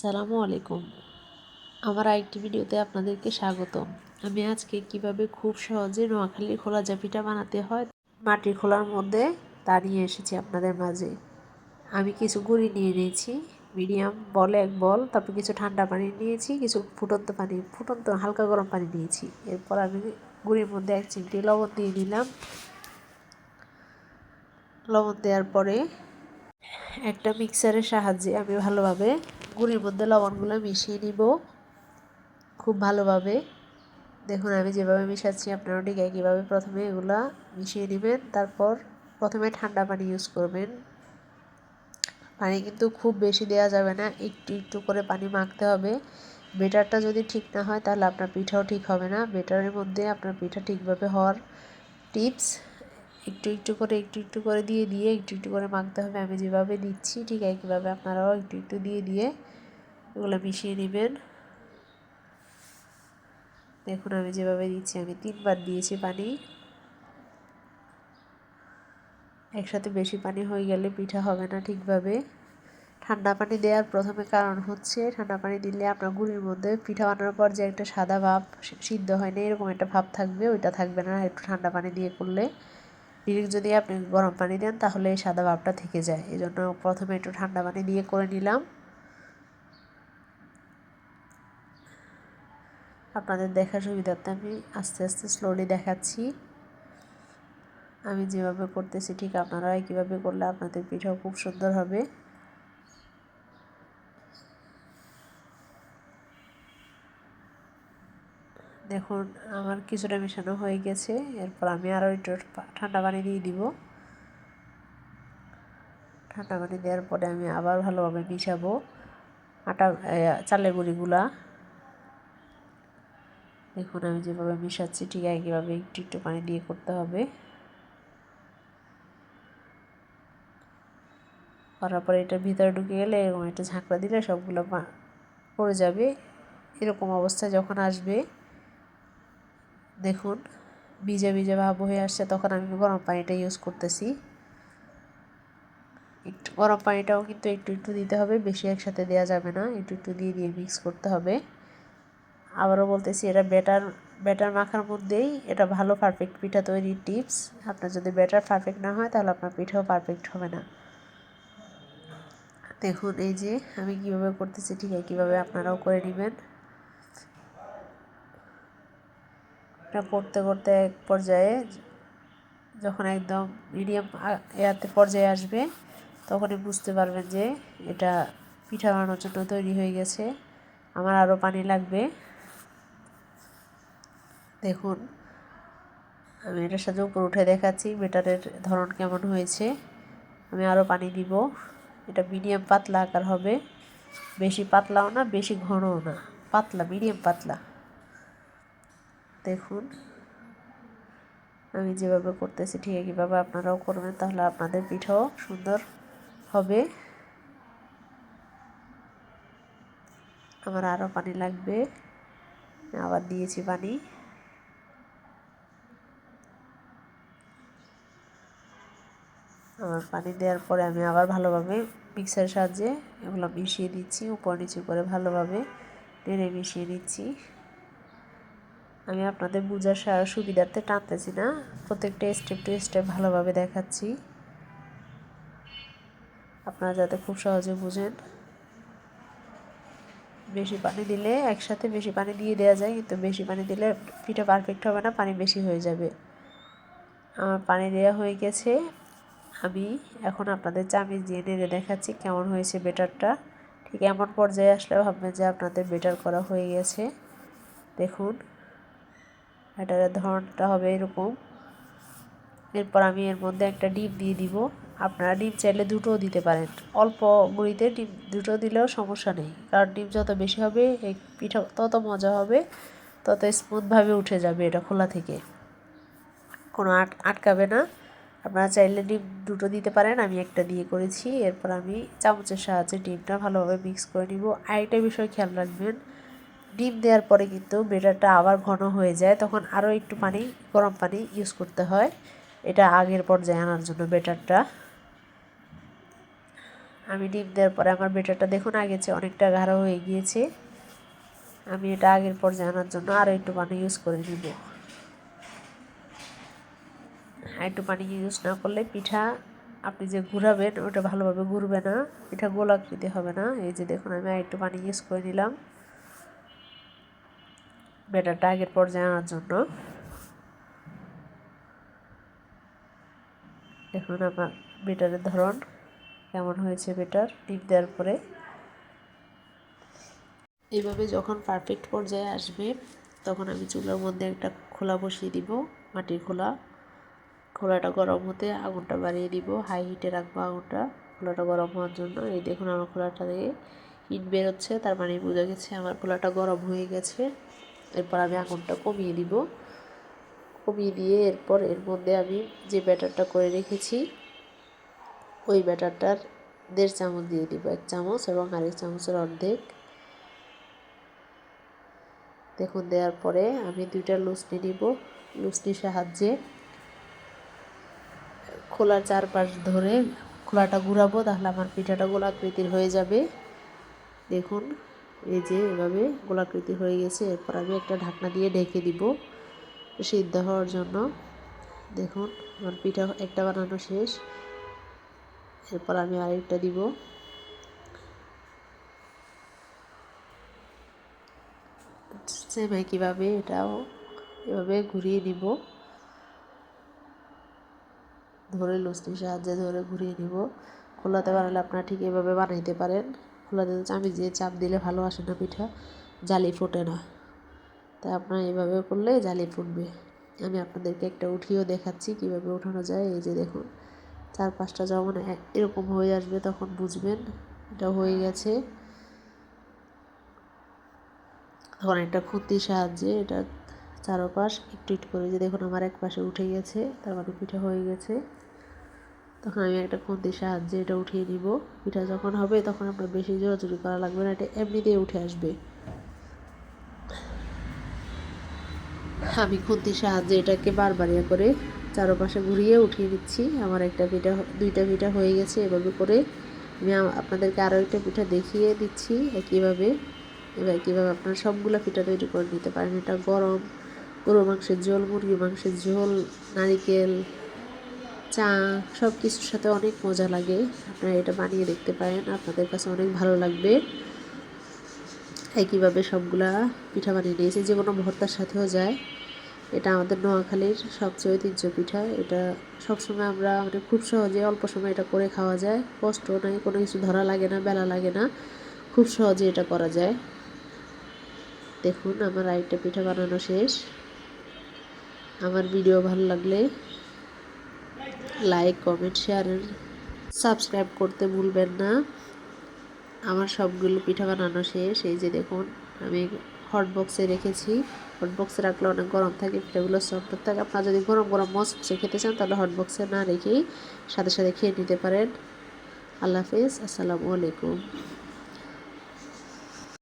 সালামু আলাইকুম। আমার আরেকটি ভিডিওতে আপনাদেরকে স্বাগতম। আমি আজকে কীভাবে খুব সহজে নোয়াখালীর খোলা জাপিটা বানাতে হয় মাটির খোলার মধ্যে তা নিয়ে এসেছি আপনাদের মাঝে। আমি কিছু গুঁড়ি নিয়ে নিয়েছি, মিডিয়াম বল, এক বল, তারপর কিছু ঠান্ডা পানি নিয়েছি, কিছু ফুটন্ত পানি, ফুটন্ত হালকা গরম পানি নিয়েছি। এরপর আমি গুঁড়ির মধ্যে এক চিমটি লবণ দিয়ে নিলাম। লবণ দেওয়ার পরে একটা মিক্সারের সাহায্যে আমি ভালোভাবে গুঁড়ির মধ্যে লবণগুলো মিশিয়ে নিব খুব ভালোভাবে। দেখুন, আমি যেভাবে মিশাচ্ছি, আপনারাও ঠিক একইভাবে প্রথমে এগুলা মিশিয়ে নেবেন। তারপর প্রথমে ঠান্ডা পানি ইউজ করবেন। পানি কিন্তু খুব বেশি দেওয়া যাবে না, একটু একটু করে পানি মাখতে হবে। বেটারটা যদি ঠিক না হয়, তাহলে আপনার পিঠাও ঠিক হবে না। বেটারের মধ্যে আপনার পিঠা ঠিকভাবে হওয়ার টিপস একটু একটু করে, একটু একটু করে দিয়ে দিয়ে একটু একটু করে মাখতে হবে। আমি যেভাবে দিচ্ছি ঠিক একইভাবে আপনারাও একটু একটু দিয়ে দিয়ে এগুলো মিশিয়ে নেবেন। দেখুন, আমি যেভাবে দিচ্ছি, আমি তিনবার দিয়েছি পানি। একসাথে বেশি পানি হয়ে গেলে পিঠা হবে না ঠিকভাবে। ঠান্ডা পানি দেওয়ার প্রথমে কারণ হচ্ছে, ঠান্ডা পানি দিলে আপনার গুড়ির মধ্যে পিঠা বানানোর পর যে একটা সাদা ভাব সিদ্ধ হয় না, এরকম একটা ভাব থাকবে, ওইটা থাকবে না। একটু ঠান্ডা পানি দিয়ে করলে ডিরেক্ট যদি আপনি গরম পানি দেন, তাহলে এই সাদা ভাবটা থেকে যায়। এই জন্য প্রথমে একটু ঠান্ডা পানি দিয়ে করে নিলাম। আপনাদের দেখার সুবিধার্থে আমি আস্তে আস্তে স্লোলি দেখাচ্ছি। আমি যেভাবে করতেছি, ঠিক আপনারা কীভাবে করলে আপনাদের পিঠাও খুব সুন্দর হবে। দেখুন আমার কিছুটা মেশানো হয়ে গেছে। এরপর আমি আরও একটু ঠান্ডা পানি দিয়ে দিব। ঠান্ডা পানি দেওয়ার পরে আমি আবার ভালোভাবে মিশাবো আটা চালের গুঁড়িগুলা। দেখুন আমি যেভাবে মিশাচ্ছি, ঠিক একইভাবে একটু একটু পানি দিয়ে করতে হবে। করার পরে এটা ভিতরে ঢুকে গেলে এরকম একটা ঝাঁকড়া দিলে সবগুলো পড়ে যাবে। এরকম অবস্থায় যখন আসবে দেখুন, ভিজে ভিজে ভাব হয়ে আসছে, তখন আমি গরম পানিটা ইউজ করতেছি। একটু গরম পানিটাও কিন্তু একটু একটু দিতে হবে, বেশি একসাথে দেওয়া যাবে না, একটু একটু দিয়ে দিয়ে মিক্স করতে হবে। আবারও বলতেছি, এটা ব্যাটার ব্যাটার মাখার মধ্যেই এটা ভালো পারফেক্ট পিঠা তৈরির টিপস আপনার যদি ব্যাটার পারফেক্ট না হয়, তাহলে আপনার পিঠাও পারফেক্ট হবে না। দেখুন, এই যে আমি কীভাবে করতেছি, ঠিক আছে কীভাবে আপনারাও করে নেবেন। এটা করতে করতে এক পর্যায়ে যখন একদম মিডিয়াম এয়াতে পর্যায়ে আসবে, তখনই বুঝতে পারবেন যে এটা পিঠা বানানোর জন্য তৈরি হয়ে গেছে। আমার আরও পানি লাগবে। দেখুন, আমি এটার সাথে উপর উঠে দেখাচ্ছি, বেটারের ধরন কেমন হয়েছে। আমি আরও পানি দিব। এটা মিডিয়াম পাতলা আকার হবে। বেশি পাতলাও না, বেশি ঘনও না। পাতলা, মিডিয়াম পাতলা। দেখুন। আমি যেভাবে করতেছি ঠিক একইভাবে আপনারাও করবেন তাহলে আপনাদের পিঠাও সুন্দর হবে। আমার আরও পানি লাগবে। আবার দিয়েছি পানি। আমার পানি দেওয়ার পরে আমি আবার ভালোভাবে মিক্সারের সাহায্যে এগুলো মিশিয়ে দিচ্ছি উপর নিচু করে ভালোভাবে নেড়ে মিশিয়ে নিচ্ছি। আমি আপনাদের বোঝার সুবিধার্থে টানতেছি না। প্রত্যেকটা স্টেপ টু স্টেপ ভালোভাবে দেখাচ্ছি। আপনারা যাতে খুব সহজে বুঝেন। বেশি পানি দিলে একসাথে বেশি পানি দিয়ে দেওয়া যায়, কিন্তু বেশি পানি দিলে পিঠা পারফেক্ট হবে না, পানি বেশি হয়ে যাবে। আমার পানি দেওয়া হয়ে গেছে। আমি এখন আপনাদের চামিচ দিয়ে নেড়ে দেখাচ্ছি কেমন হয়েছে বেটারটা। ঠিক এমন পর্যায়ে আসলে ভাববেন যে আপনাদের বেটার করা হয়ে গেছে। দেখুন। ব্যাটারের ধরনটা হবে এরকম। এরপর আমি এর মধ্যে একটা ডিম দিয়ে দিব। আপনারা ডিম চাইলে দুটোও দিতে পারেন। অল্প গুঁড়িতে ডিম দুটো দিলেও সমস্যা নেই। কারণ ডিম যত বেশি হবে, এই পিঠা তত মজা হবে, তত স্মুথভাবে উঠে যাবে এটা খোলা থেকে। কোনো আট, আটকাবে না। আপনারা চাইলে ডিম দুটো দিতে পারেন, আমি একটা দিয়ে করেছি। এরপর আমি চামচের সাহায্যে ডিমটা ভালোভাবে মিক্স করে নিব। আরেকটা বিষয় খেয়াল রাখবেন ডিম দেওয়ার পরে কিন্তু বেটারটা আবার ঘন হয়ে যায়, তখন আরও একটু পানি, গরম পানি ইউজ করতে হয়। এটা আগের পর্যায়ে আনার জন্য বেটারটা আমি ডিম দেওয়ার পরে আমার বেটারটা দেখুন আগেছে অনেকটা গাঢ় হয়ে গিয়েছে, আমি এটা আগের পর্যায়ে আনার জন্য আরও একটু পানি ইউজ করে নিব। একটু পানি ইউজ না করলে পিঠা আপনি যে ঘুরাবেন, ওটা ভালোভাবে ঘুরবে না, পিঠা গোলাকৃতি হবে না। এই যে দেখুন, আমি একটু পানি ইউজ করে নিলাম। ব্যাটারটা আগের পর্যায়ে আনার জন্য দেখুন আমার বেটারের ধরন। কেমন হয়েছে বেটার ডিপ দেওয়ার পরে। এইভাবে যখন পারফেক্ট পর্যায়ে আসবে, তখন আমি চুলার মধ্যে একটা খোলা বসিয়ে দিব, মাটির খোলা। খোলাটা গরম হতে আগুনটা বাড়িয়ে দিব হাই হিটে রাখব আগুনটা। খোলাটা গরম হওয়ার জন্য। এই দেখুন আমার খোলাটা দিয়ে হিট বেরোচ্ছে, তার মানে বোঝা গেছে আমার খোলাটা গরম হয়ে গেছে। এরপর আমি আগুনটা কমিয়ে দিব। কমিয়ে দিয়ে এরপর এর মধ্যে আমি যে ব্যাটারটা করে রেখেছি, ওই ব্যাটারটার দেড় চামচ দিয়ে দিব, এক চামচ এবং আরেক চামচের অর্ধেক। দেখুন, দেওয়ার পরে আমি দুইটা লুচনি নিব। লুচনির সাহায্যে খোলার চারপাশ ধরে খোলাটা ঘুরাবো, তাহলে আমার পিঠাটা গোলাকৃতির হয়ে যাবে। দেখুন এই যে এভাবে গোলাকৃতি হয়ে গেছে, এরপর আমি একটা ঢাকনা দিয়ে ঢেকে দিব সিদ্ধ হওয়ার জন্য। দেখুন, আমার পিঠা একটা বানানো শেষ। এরপর আমি আরেকটা দিব। সেম একইভাবে এটাও এভাবে ঘুরিয়ে নিব। ধরে লুচনির সাহায্যে ধরে ঘুরিয়ে নিব। খোলাতে পারলে আপনারা ঠিক এভাবে বানাইতে পারেন। খোলাতে চামি দিয়ে চাপ দিলে ভালো আসে না পিঠা জালি ফোটে না। তাই আপনারা এভাবে করলে জালি ফুটবে। আমি আপনাদেরকে একটা উঠিয়েও দেখাচ্ছি কীভাবে উঠানো যায়। এই যে দেখুন চার পাঁচটা যখন এরকম হয়ে আসবে তখন বুঝবেন এটা হয়ে গেছে। তখন একটা খুঁতির সাহায্যে এটা চারোপাশ একটু একটু করে যে দেখুন আমার এক পাশে উঠে গেছে তার মানে পিঠা হয়ে গেছে। তখন আমি একটা খুন্তির সাহায্যে এটা উঠিয়ে নিব। পিঠা যখন হবে তখন আপনার বেশি জোরাজুরি করা লাগবে না, এটা এমনিতেই উঠে আসবে। আমি খুন্তির সাহায্যে এটাকে বারবার ইয়ে করে চারোপাশে ঘুরিয়ে উঠিয়ে দিচ্ছি আমার একটা পিঠা দুইটা পিঠা হয়ে গেছে এভাবে করে আমি আপনাদেরকে আরও একটা পিঠা দেখিয়ে দিচ্ছি একইভাবে। এবার কীভাবে আপনারা সবগুলো পিঠা তৈরি করে নিতে পারেন। এটা গরম গরু মাংসের ঝোল মুরগি মাংসের ঝোল, নারিকেল চা সব কিছুর সাথে অনেক মজা লাগে। আপনারা এটা বানিয়ে দেখতে পারেন, আপনাদের কাছে অনেক ভালো লাগবে। একইভাবে সবগুলা পিঠা বানিয়ে নিয়েছি, যে কোনো ভর্তার সাথেও যায়। এটা আমাদের নোয়াখালীর সবচেয়ে ঐতিহ্য পিঠা এটা সবসময় আমরা মানে খুব সহজে অল্প সময় এটা করে খাওয়া যায়। কষ্ট নাই, কোনো কিছু ধরা লাগে না, বেলা লাগে না। খুব সহজে এটা করা যায়। দেখুন, আমার আরেকটা পিঠা বানানো শেষ। আমার ভিডিও ভালো লাগলে লাইক কমেন্ট শেয়ার সাবস্ক্রাইব করতে ভুলবেন না। আমার সবগুলো পিঠা বানানো শেষ। এই যে দেখুন, আমি হট বক্সে রেখেছি। হট বক্সে রাখলে অনেক গরম থাকে, পিঠাগুলো সফট থাকে। আপনারা যদি গরম গরম মসে খেতে চান, তাহলে হট বক্সে না রেখেই সাথে সাথে খেয়ে নিতে পারেন। আল্লাহ হাফিজ, আসসালামু আলাইকুম।